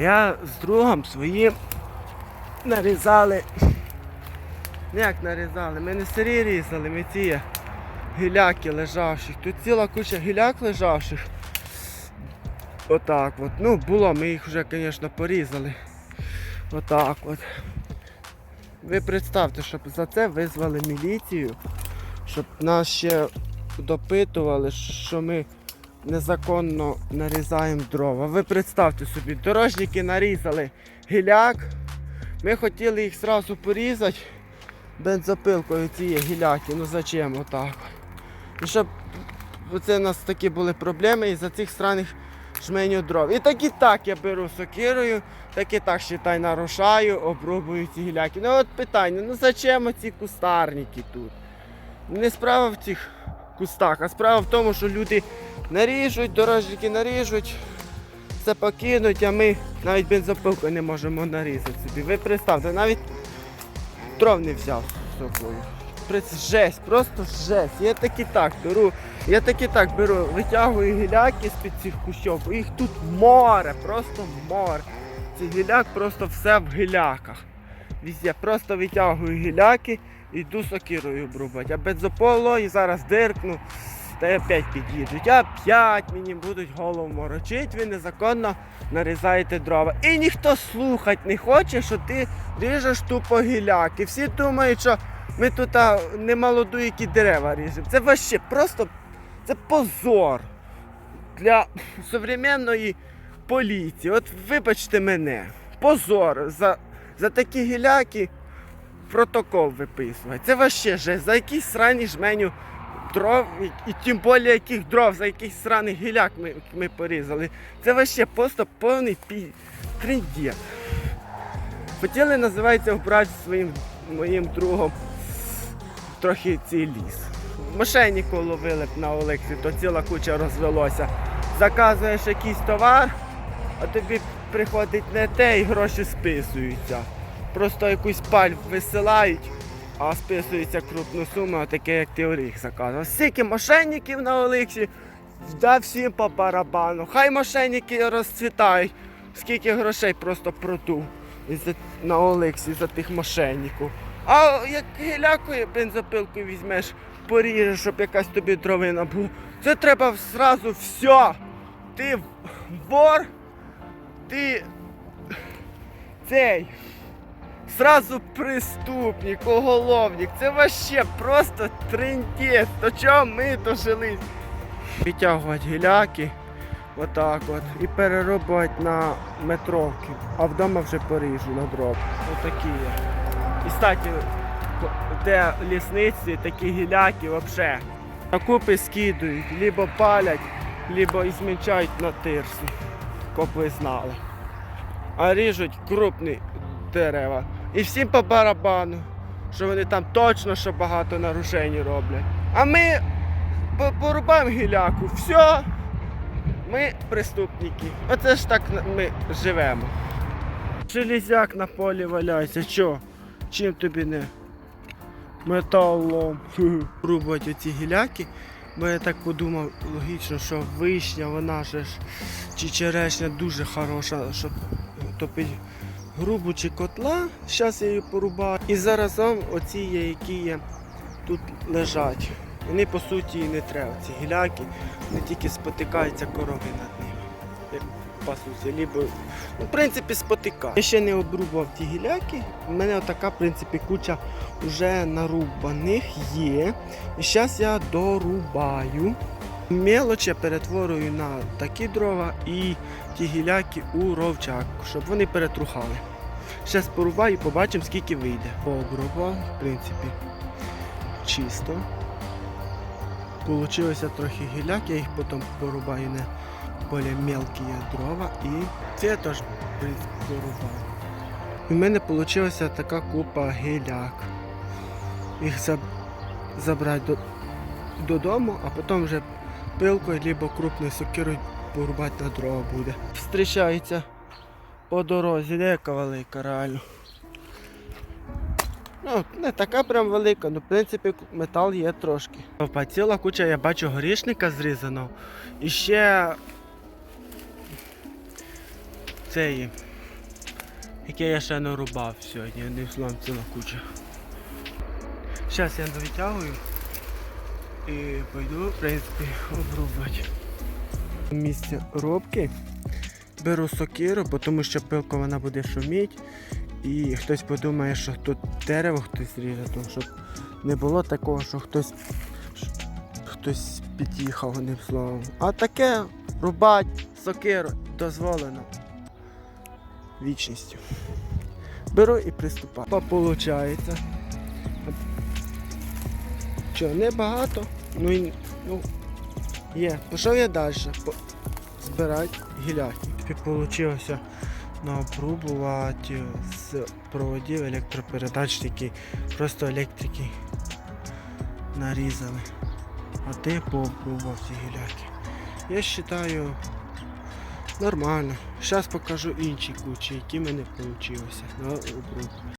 Я з другом своїм нарізали. Як нарізали? Ми не сирі різали, ми ці гіляки лежавших. Тут ціла куча гіляк лежавших. Отак от. Ну, було, ми їх вже, звісно, порізали. Отак от. Ви представте, щоб за це визвали міліцію, щоб нас ще допитували, що ми незаконно нарізаємо дрова. Ви представте собі, дорожники нарізали гіляк. Ми хотіли їх одразу порізати бензопилкою цієї гіляки. Ну зачем отак? І щоб оце у нас такі були проблеми із-за цих странних жменю дров. І так і так я беру сокирою, так і так считай нарушаю, обрубую ці гіляки. Ну от питання, ну зачем ці кустарники тут? Не справа в цих кустах, а справа в тому, що люди наріжуть, дорожники наріжуть, це покинуть, а ми навіть бензопилку не можемо нарізати собі. Ви представте, навіть дров не взяв з собою. Жесть, просто жесть. Я так і так беру, я так і так беру, витягую гіляки з-під цих кущов. Їх тут море, просто море. Цей гіляк просто все в гіляках. Везде просто витягую гіляки йду сокирою обрубати. А бензополо і зараз диркну, та й опять під'їдуть. А п'ять мені будуть голову морочить, ви незаконно нарізаєте дрова. І ніхто слухати не хоче, що ти ріжеш тупо гіляки. Всі думають, що ми тут не молоду, які дерева ріжемо. Це вообще просто це позор для сучасної поліції. От вибачте мене, позор за, за такі гіляки протокол виписувати. Це вообще жесть. За якісь срані жменю дров, і, і тим більше яких дров, за якийсь сраний гіляк ми, ми порізали. Це вообще просто повний пі... трендєт. Хотіли, називається, обрати зі своїм моїм другом трохи цей ліс. Мошенніку ловили б на Олексі, то ціла куча розвелося. Заказуєш якийсь товар, а тобі приходить не те і гроші списуються. Просто якусь паль висилають, а списується крупну суму, таке як ти оріх заказував. Скільки мошенників на Олексі, да всім по барабану. Хай мошенники розцвітають, скільки грошей просто продув на Олексі за тих мошенників. А як гілякою бензопилкою візьмеш, поріжеш, щоб якась тобі дровина була. Це треба зразу все. Ти вор, ти цей. Сразу преступник, уголовник. Це вообще просто трендець. До чого ми дожились? Витягувати гіляки, отак от, і переробувати на метровки. А вдома вже поріжу на дроб. Отакі є. І кстати, де лісниці, такі гіляки взагалі. На купи скидують, либо палять, либо і змінчають на тирсу, щоб ви знали. А ріжуть крупні дерева. І всім по барабану, що вони там точно що багато нарушень роблять. А ми порубаємо гіляку, все, ми преступники. Оце ж так ми живемо. Железяк на полі валяється, що? Чим тобі не? Металом. Рубать оці гіляки. Бо я так подумав, логічно, що вишня, вона ж чи черешня дуже хороша, щоб топити грубу чи котла. Зараз я її порубаю. І заразом оці є, які є тут лежать. Вони по суті і не треба. Ці гіляки, вони тільки спотикаються корови над ними. Як пасуться, лібо, ну, в принципі, спотикають. Я ще не обрубав ті гіляки. У мене така, в принципі, куча вже нарубаних є. І зараз я дорубаю. Мелоч я перетворюю на такі дрова і ті гіляки у ровчак, щоб вони перетрухали. Зараз порубаю, побачимо, скільки вийде. Обрубав, в принципі, чисто. Получилося трохи гіляк, я їх потім порубаю на більш мелкі дрова і це теж в принципі, порубаю. У мене вийшла така купа гіляк. Їх забрати до... додому, а потім вже пилкою або крупною сокирою порубати на дрова буде. Встрічається по дорозі, де яка велика реально. Ну, не така прям велика, ну в принципі метал є трошки. Опа, ціла куча, я бачу горішника зрізаного. І ще цієї яке я ще не рубав сьогодні, одним словом ціла куча. Зараз я довитягую і пойду, в принципі, обрубати. Місце рубки. Беру сокиру, тому що пилка вона буде шуміти. І хтось подумає, що тут дерево хтось ріже, тому щоб не було такого, що хтось хтось під'їхав одним словом. А таке рубать сокиру дозволено вічністю. Беру і приступаю. Получається. Що, небагато, ну ну, є. Пішов я далі. Збирати. І вийшло наопробувати з проводів електропередач, які просто електрики нарізали. А ти поопробував ці гіляки. Я вважаю нормально. Зараз покажу інші кучі, які в мене вийшло.